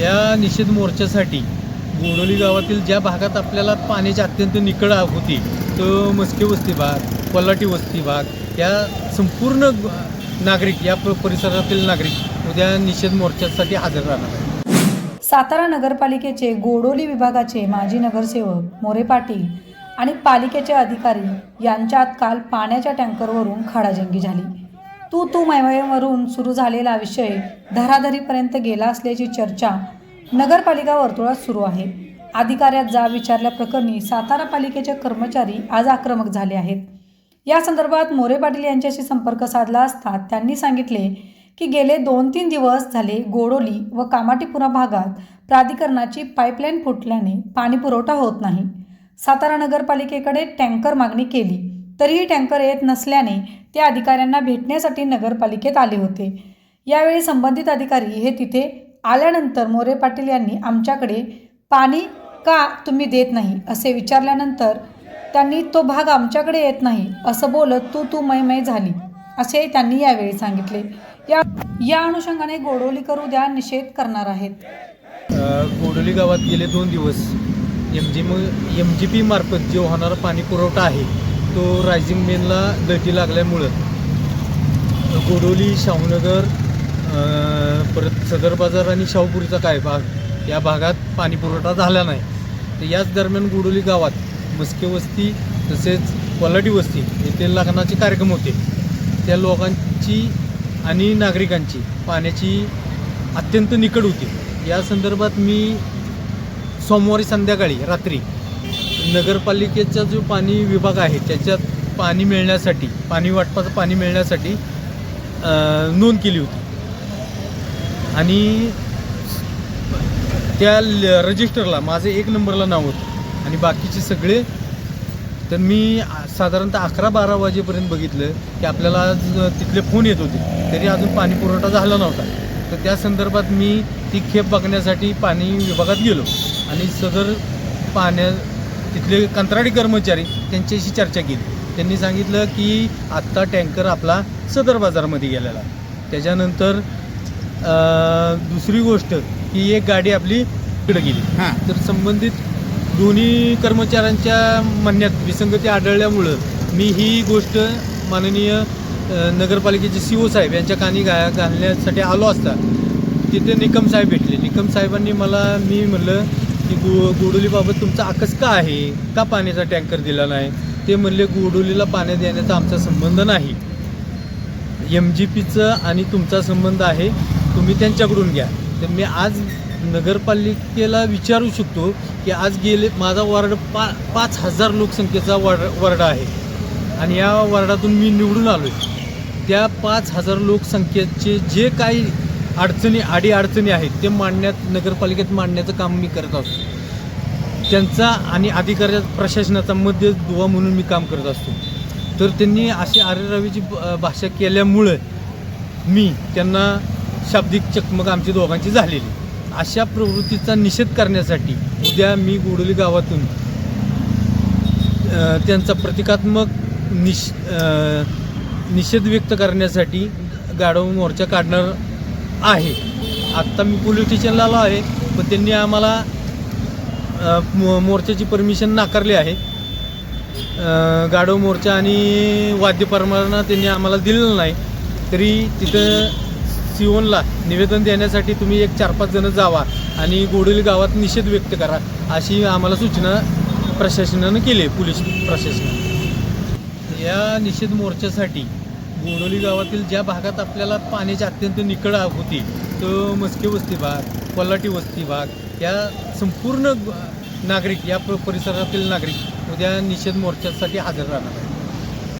या निषेध मोर्चासाठी गोडोली गावातील ज्या भागात आपल्याला पाण्याची अत्यंत निकळ होती तो मस्के वस्ती भाग कोल्हाटी वस्ती भाग या संपूर्ण नागरिक या परिसरातील नागरिक उद्या निषेध मोर्चासाठी हजर राहणार आहेत. सातारा नगरपालिकेचे गोडोली विभागाचे माजी नगरसेवक मोरे पाटील आणि पालिकेचे अधिकारी यांच्यात काल पाण्याच्या टँकरवरून खडाजंगी झाली तू तू मैमयवरून सुरू झालेला विषय धराधरीपर्यंत गेला असल्याची चर्चा नगरपालिका वर्तुळात सुरू आहे. अधिकाऱ्यात जा विचारल्या प्रकरणी सातारा पालिकेचे कर्मचारी आज आक्रमक झाले आहेत. या संदर्भात मोरे पाटील यांच्याशी संपर्क साधला असता त्यांनी सांगितले की गेले दोन तीन दिवस झाले गोडोली व कामाटीपुरा भागात प्राधिकरणाची पाईपलाईन फुटल्याने पाणीपुरवठा होत नाही. सातारा नगरपालिकेकडे टँकर मागणी केली. तरीही टँकर येत नसल्याने त्या अधिकाऱ्यांना भेटण्यासाठी नगरपालिकेत आले होते. यावेळी संबंधित अधिकारी हे तिथे आल्यानंतर मोरे पाटील यांनी आमच्याकडे पाणी का तुम्ही देत नाही? असे विचारल्यानंतर त्यांनी तो भाग आमच्याकडे येत नाही असं बोलत तू तू मै मय झाली असे त्यांनी यावेळी सांगितले. या या अनुषंगाने गोडोलीकर द्या निषेध करणार आहेत. गोडोली गावात गेले दोन दिवस. M G M G P मार्फत जो होणारा पाणी पुरवठा आहे तो रायझिंग मेनला गळती लागल्यामुळं गोडोली शाहूनगर परत सदर बाजार आणि शाहूपुरीचा काय भाग या भागात पाणी पुरवठा झाला नाही. तर याच दरम्यान गोडोली गावात मस्के वस्ती तसेच कोल्हाटी वस्ती येथे लग्नाचे कार्यक्रम होते. त्या लोकांची आणि नागरिकांची पाण्याची अत्यंत निकड होती. या संदर्भात मी सोमवारी संध्याकाळी रात्री नगरपालिकेचा जो पाणी विभाग आहे त्याच्यात पाणी मिळण्यासाठी पाणी वाटपाचं पाणी मिळण्यासाठी नोंद केली होती. आणि त्या ल- रजिस्टरला माझं एक नंबरला नाव होतं. आणि बाकीचे सगळे तर मी साधारणतः अकरा बारा वाजेपर्यंत बघितलं की आपल्याला आज तिथले फोन येत होते. तरी अजून पाणी पुरवठा झाला नव्हता. तर त्या संदर्भात मी ती खेप बघण्यासाठी पाणी विभागात गेलो. आणि सदर पाण्या तिथले कंत्राटी कर्मचारी त्यांच्याशी चर्चा केली. त्यांनी सांगितलं की आत्ता टँकर आपला सदर बाजारमध्ये गेलेला आहे. त्याच्यानंतर दुसरी गोष्ट की एक गाडी आपली इकडे गेली. हां. तर संबंधित दोन्ही कर्मचाऱ्यांच्या म्हणण्यात विसंगती आढळल्यामुळं मी ही गोष्ट माननीय नगरपालिकेचे सी ओ साहेब यांच्या कानी गा घालण्यासाठी आलो असता. तिथे निकम साहेब भेटले. निकम साहेबांनी मला मी म्हणलं की गु गोडोलीबाबत तुमचा आकस का आहे? का पाण्याचा टँकर दिला नाही? ते म्हणले गोडोलीला पाणी देण्याचा आमचा संबंध नाही. एम जी पीचं आणि तुमचा संबंध आहे तुम्ही त्यांच्याकडून घ्या. तर मी आज नगरपालिकेला विचारू शकतो की आज गेले माझा वार्ड पा पाच हजार लोकसंख्येचा वार्ड वार्ड आहे. आणि या वार्डातून मी निवडून आलो आहे त्या पाच हजार लोकसंख्येचे जे काही अडचणी आडी अडचणी आहेत ते मांडण्यात नगरपालिकेत मांडण्याचं काम मी करत असतो. त्यांचा आणि अधिकाऱ्या प्रशासनाचा मध्य दुवा म्हणून मी काम करत असतो. तर त्यांनी अशी आरेरावीची भाषा केल्यामुळं मी त्यांना शाब्दिक चकमक आमची दोघांची झालेली. अशा प्रवृत्तीचा निषेध करण्यासाठी उद्या मी गोडोली गावातून त्यांचा प्रतिकात्मक निष निषेध व्यक्त करण्यासाठी गाडव मोर्चा काढणार आहे. आत्ता मी पोलीस स्टेशनला आलो आहे पण त्यांनी आम्हाला मो मोर्चाची परमिशन नाकारली आहे. गाडव मोर्चा आणि वाद्यपरमाना त्यांनी आम्हाला दिलेलं नाही. तरी तिथं सिओनला निवेदन देण्यासाठी तुम्ही एक चार पाच जणं जावा आणि गोडोली गावात निषेध व्यक्त करा अशी आम्हाला सूचना प्रशासनानं केली आहे पोलीस प्रशासनानं. या निषेध मोर्चासाठी गोडोली गावातील ज्या भागात आपल्याला पाण्याची अत्यंत निकड होती तो मस्के वस्ती भाग कोल्हाटी वस्ती भाग या संपूर्ण नागरिक या प- परिसरातील नागरिक उद्या निषेध मोर्चासाठी हजर राहणार आहेत.